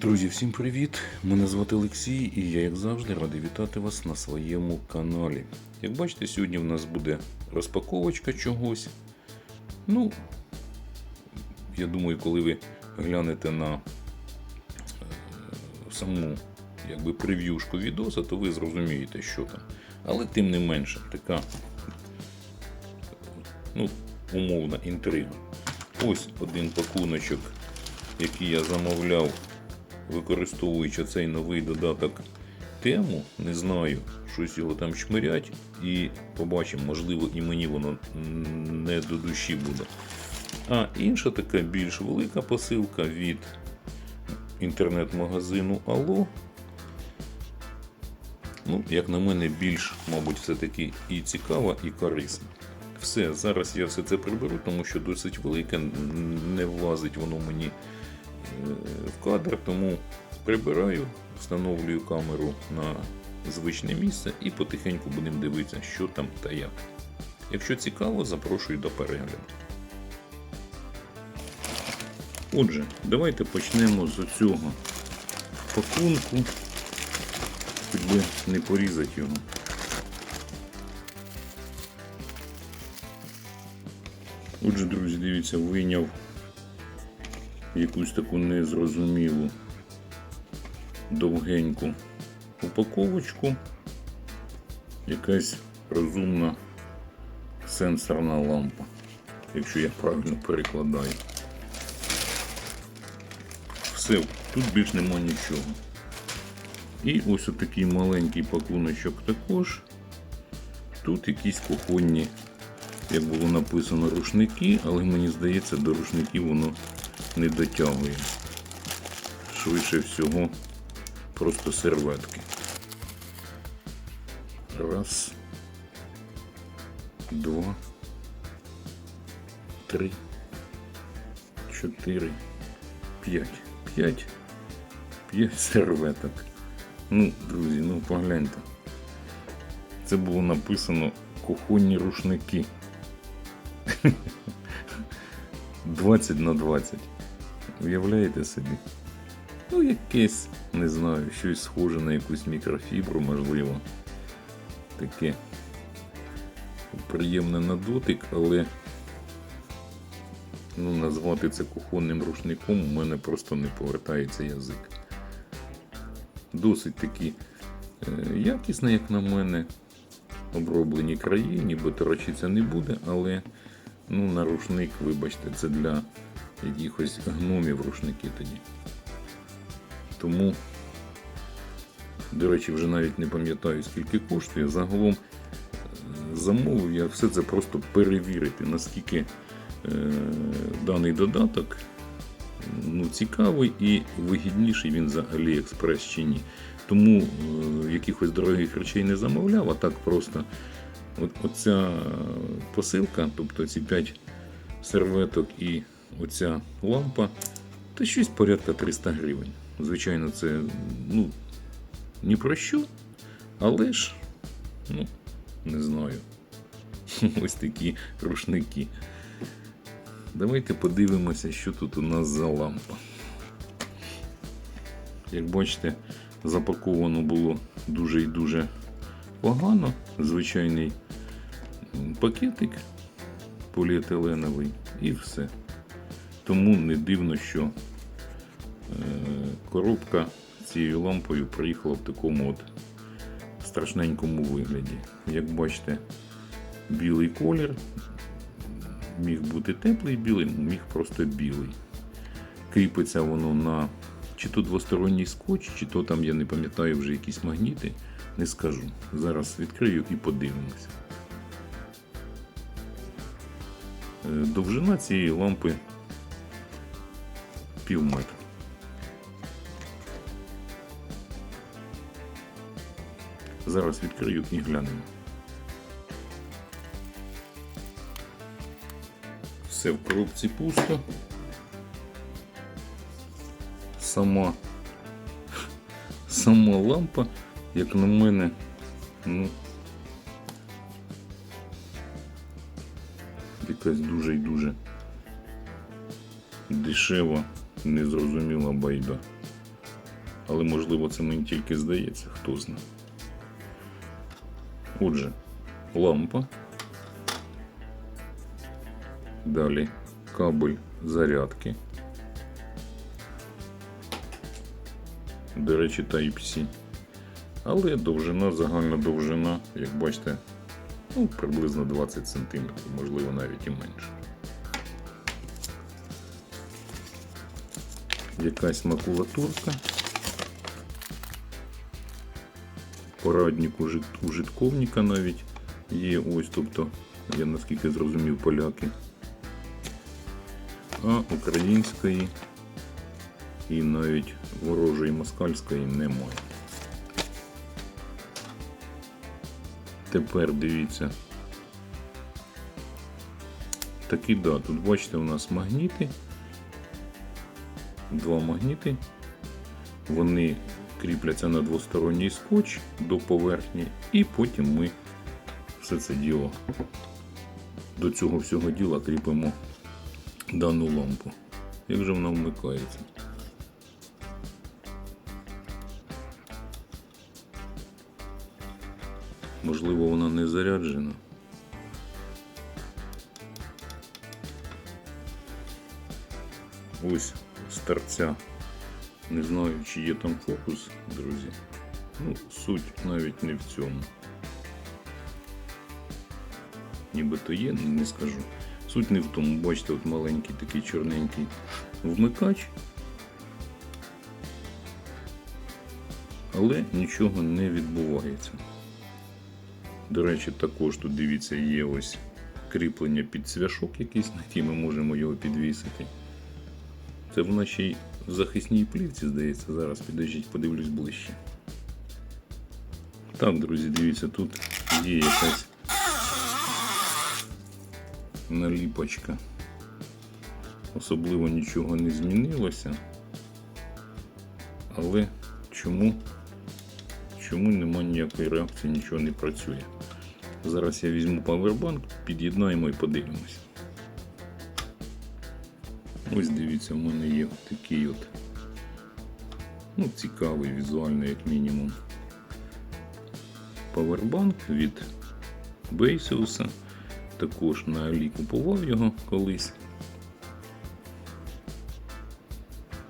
Друзі, всім привіт! Мене звати Олексій, і я, як завжди, радий вітати вас на своєму каналі. Як бачите, сьогодні в нас буде розпаковочка чогось. Ну, я думаю, коли ви глянете на е, саму якби, прев'юшку відоса, то ви зрозумієте, що там. Але тим не менше, така ну, умовна інтрига. Ось один пакуночок, який я замовляв використовуючи цей новий додаток тему, не знаю, щось його там шмирять, і побачимо, можливо, і мені воно не до душі буде. А інша така більш велика посилка від інтернет-магазину Алло. Ну, як на мене, більш, мабуть, все-таки і цікава, і корисна. Все, зараз я все це приберу, тому що досить велике, не влазить воно мені в кадр, тому прибираю, встановлюю камеру на звичне місце і потихеньку будемо дивитися, що там та як. Якщо цікаво, запрошую до перегляду. Отже, давайте почнемо з цього пакунку, хоч не порізати його. Отже, друзі, дивіться, вийняв якусь таку незрозумілу довгеньку упаковочку, якась розумна сенсорна лампа, якщо я правильно перекладаю. Все, тут більш нема нічого. І ось отакий маленький пакуночок також. Тут якісь кухонні, як було написано, рушники, але мені здається, до рушників воно не дотягує. Швидше всього, просто серветки. Раз, два, три, чотири, п'ять. П'ять. П'ять серветок. Ну, друзі, ну погляньте. Це було написано кухонні рушники. 20 на 20. Уявляєте собі? Ну, якесь, не знаю, щось схоже на якусь мікрофібру, можливо. Таке приємне на дотик, але ну, назвати це кухонним рушником у мене просто не повертається язик. Досить такі е, якісне, як на мене, оброблені краї, ніби торочиться не буде, але ну, на рушник, вибачте, це для якихось гномів рушники тоді. Тому, до речі, вже навіть не пам'ятаю, скільки коштує. Загалом е, замовив я все це просто перевірити, наскільки е, даний додаток ну, цікавий і вигідніший він за AliExpress чи ні. Тому е, якихось дорогих речей не замовляв, а так просто от, оця посилка, тобто ці 5 серветок і оця лампа, та щось порядка 300 гривень. Звичайно, це ну, ні про що, але ж, ну, не знаю. Ось такі рушники. Давайте подивимося, що тут у нас за лампа. Як бачите, запаковано було дуже і дуже погано. Звичайний пакетик поліетиленовий і все. Тому не дивно, що е, коробка цією лампою приїхала в такому от страшненькому вигляді. Як бачите, білий колір, міг бути теплий білий, міг просто білий. Кріпиться воно на чи то двосторонній скотч, чи то там, я не пам'ятаю, вже якісь магніти. Не скажу. Зараз відкрию і подивимося. Е, Довжина цієї лампи пів метра. Зараз відкрию і глянемо. Все в коробці пусто. Сама, сама лампа, як на мене, ну, якась дуже і дуже дешева, незрозуміла байда. Але можливо це мені тільки здається, хто знає. Отже, лампа. Далі кабель зарядки. До речі, Type-C. Але довжина, загальна довжина, як бачите, ну, приблизно 20 см, можливо навіть і менше. Якась макулатурка. Порадник ужитковника навіть є ось, тобто, я наскільки зрозумів, поляки. А української і навіть ворожої москальської немає. Тепер дивіться. Такі да, тут бачите, у нас магніти. Два магніти. Вони кріпляться на двосторонній скотч до поверхні, і потім ми все це діло до цього всього діла кріпимо дану лампу. Як же вона вмикається? Можливо, вона не заряджена. Ось з торця. Не знаю, чи є там фокус, друзі. Ну, суть навіть не в цьому. Нібито є, не скажу. Суть не в тому, бачите, от маленький такий чорненький вмикач. Але нічого не відбувається. До речі, також тут дивіться, є ось кріплення під цвяшок якийсь, на який ми можемо його підвісити. Це в нашій захисній плівці, здається, зараз підождіть, подивлюсь ближче. Так, друзі, дивіться, тут є якась наліпочка. Особливо нічого не змінилося. Але чому, чому нема ніякої реакції, нічого не працює? Зараз я візьму павербанк, під'єднаємо і подивимось. Ось дивіться, в мене є такий от ну, цікавий візуально, як мінімум. Павербанк від Бейсіуса. Також на Алі купував його колись.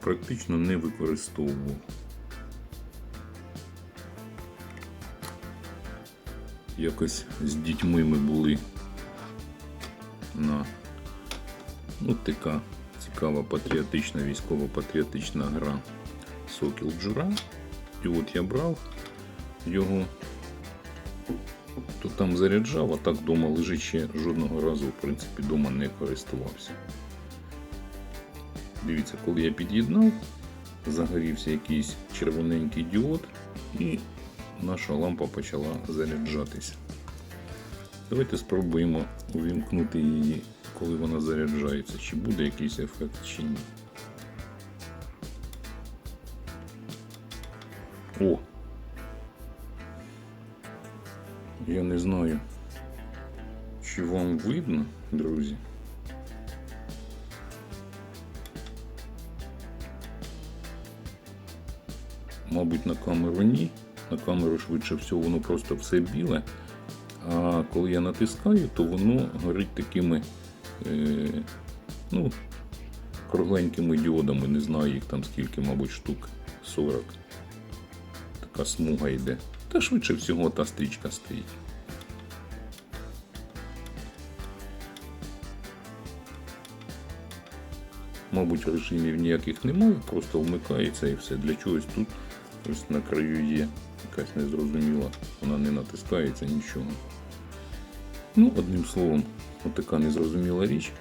Практично не використовував. Якось з дітьми ми були на ну, така цікава патріотична, військово-патріотична гра Сокіл Джура. І от я брав його, то там заряджав, а так вдома лежить ще жодного разу, в принципі, вдома не користувався. Дивіться, коли я під'єднав, загорівся якийсь червоненький діод і наша лампа почала заряджатися. Давайте спробуємо увімкнути її, коли вона заряджається, чи буде якийсь ефект, чи ні. О! Я не знаю, чи вам видно, друзі. Мабуть, на камеру ні. На камеру швидше всього воно просто все біле. А коли я натискаю, то воно горить такими ну, кругленькими діодами. Не знаю їх там скільки, мабуть, штук 40. Така смуга йде. Та швидше всього та стрічка стоїть. Мабуть, режимів ніяких немає, просто вмикається і все. Для чогось тут ось на краю є якась незрозуміла, вона не натискається нічого. Ну, одним словом, отака незрозуміла річ.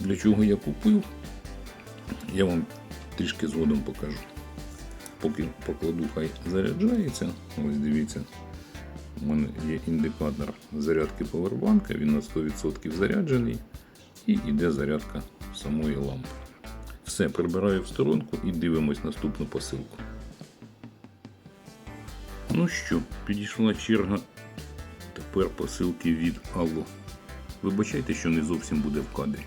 Для чого я купив, я вам трішки згодом покажу. Поки покладу, хай заряджається. Ось дивіться, у мене є індикатор зарядки повербанка, він на 100% заряджений і йде зарядка самої лампи. Все, прибираю в сторонку і дивимось наступну посилку. Ну що, підійшла черга тепер посилки від Алло. Вибачайте, що не зовсім буде в кадрі.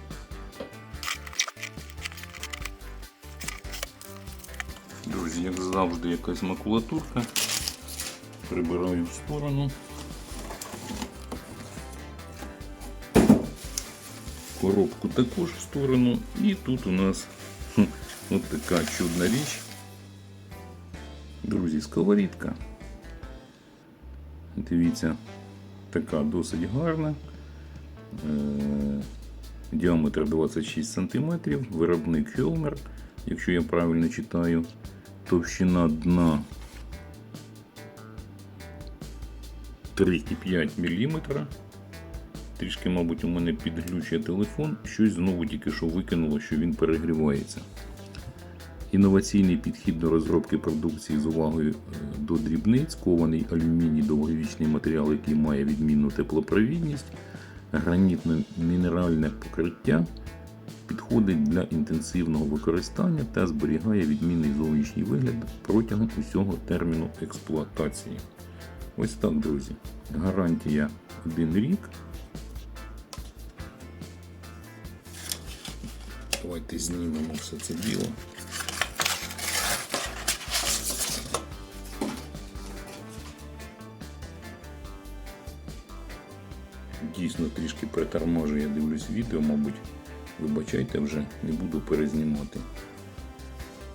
Друзі, як завжди якась макулатурка. Прибираю в сторону. Коробку також в сторону. І тут у нас хм, от така чудна річ. Друзі, сковорідка. Дивіться, така досить гарна. Е, Діаметр 26 см, виробник Helmer, якщо я правильно читаю. Товщина дна 3,5 мм. Трішки, мабуть, у мене підглючує телефон. Щось знову тільки що викинуло, що він перегрівається. Інноваційний підхід до розробки продукції з увагою е, до дрібниць, кований алюміній довговічний матеріал, який має відмінну теплопровідність, гранітно-мінеральне покриття, підходить для інтенсивного використання та зберігає відмінний зовнішній вигляд протягом усього терміну експлуатації. Ось так, друзі. Гарантія 1 рік. Давайте знімемо все це діло. Дійсно трішки приторможує, я дивлюсь відео, мабуть, вибачайте вже, не буду перезнімати.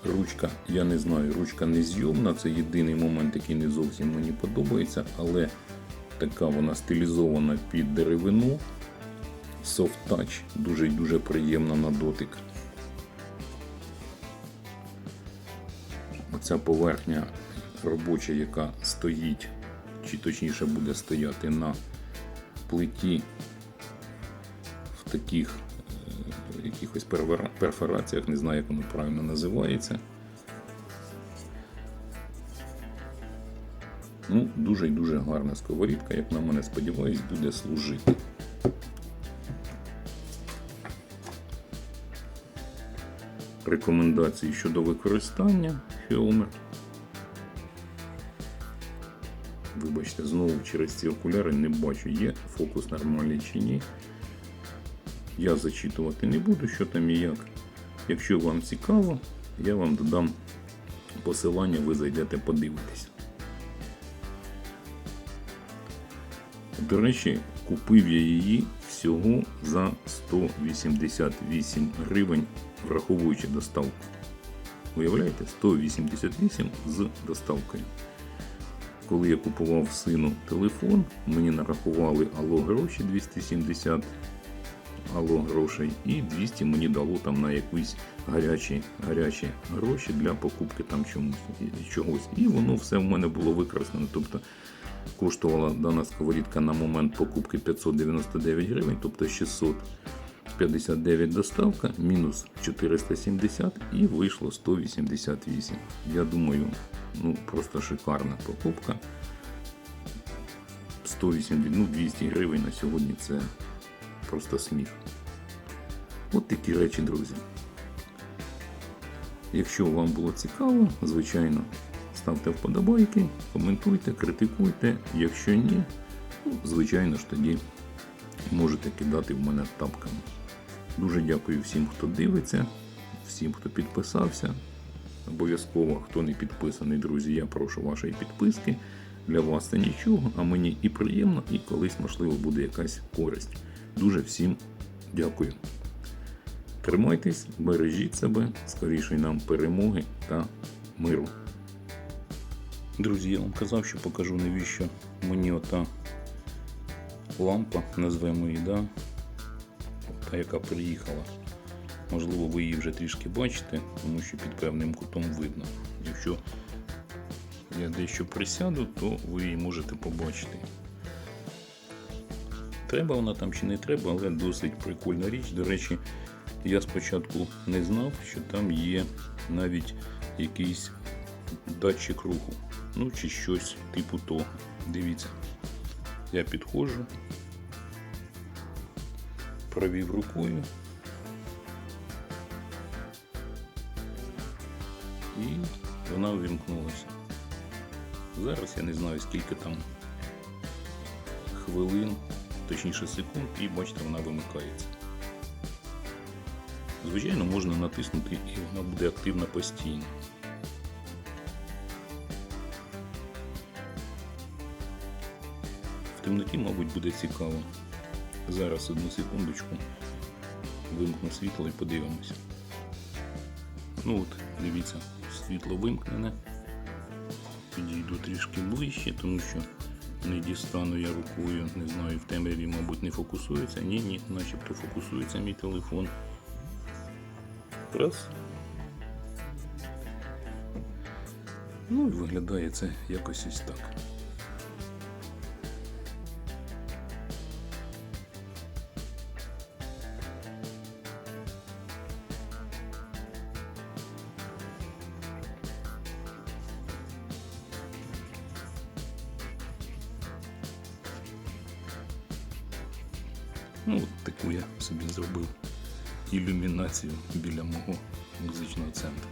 Ручка, я не знаю, ручка не зйомна, це єдиний момент, який не зовсім мені подобається, але така вона стилізована під деревину. Soft touch, дуже і дуже приємна на дотик. Оця поверхня робоча, яка стоїть, чи точніше буде стояти на плиті в таких е, якихось перфораціях, не знаю, як воно правильно називається. Ну, дуже і дуже гарна сковорідка, як на мене сподіваюсь, буде служити. Рекомендації щодо використання Helmer. Вибачте, знову через ці окуляри не бачу, є фокус нормальний чи ні. Я зачитувати не буду, що там і як. Якщо вам цікаво, я вам додам посилання, ви зайдете подивитись. До речі, купив я її всього за 188 гривень, враховуючи доставку. Уявляєте, 188 з доставкою. Коли я купував сину телефон, мені нарахували ало гроші 270 ало грошей і 200 мені дало там на якісь гарячі, гарячі гроші для покупки там чомусь, чогось. І воно все в мене було використано. Тобто коштувала дана сковорідка на момент покупки 599 гривень, тобто 659 доставка, мінус 470 і вийшло 188. Я думаю, ну просто шикарна покупка. 180, ну 200 гривень на сьогодні це просто сміх. От такі речі, друзі. Якщо вам було цікаво, звичайно, ставте вподобайки, коментуйте, критикуйте. Якщо ні, ну, звичайно ж тоді можете кидати в мене тапками. Дуже дякую всім, хто дивиться, всім, хто підписався. Обов'язково, хто не підписаний, друзі, я прошу вашої підписки. Для вас це нічого, а мені і приємно, і колись, можливо, буде якась користь. Дуже всім дякую. Тримайтесь, бережіть себе, скорішої нам перемоги та миру. Друзі, я вам казав, що покажу навіщо мені ота лампа, назвемо її, да? Та яка приїхала. Можливо, ви її вже трішки бачите, тому що під певним кутом видно. Якщо я дещо присяду, то ви її можете побачити. Треба вона там чи не треба, але досить прикольна річ. До речі, я спочатку не знав, що там є навіть якийсь датчик руху. Ну чи щось типу того. Дивіться. Я підходжу, провів рукою. І вона увімкнулася. Зараз я не знаю скільки там хвилин, точніше секунд, і бачите, вона вимикається. Звичайно, можна натиснути і вона буде активна постійно. В темноті, мабуть, буде цікаво. Зараз одну секундочку. Вимкну світло і подивимося. Ну от, дивіться, світло вимкнене. Підійду трішки ближче, тому що не дістану я рукою, не знаю, в темряві, мабуть, не фокусується. Ні, ні, начебто фокусується мій телефон. Раз. Ну і виглядає це якось ось так. Ну, от таку я собі зробив ілюмінацію біля мого музичного центру.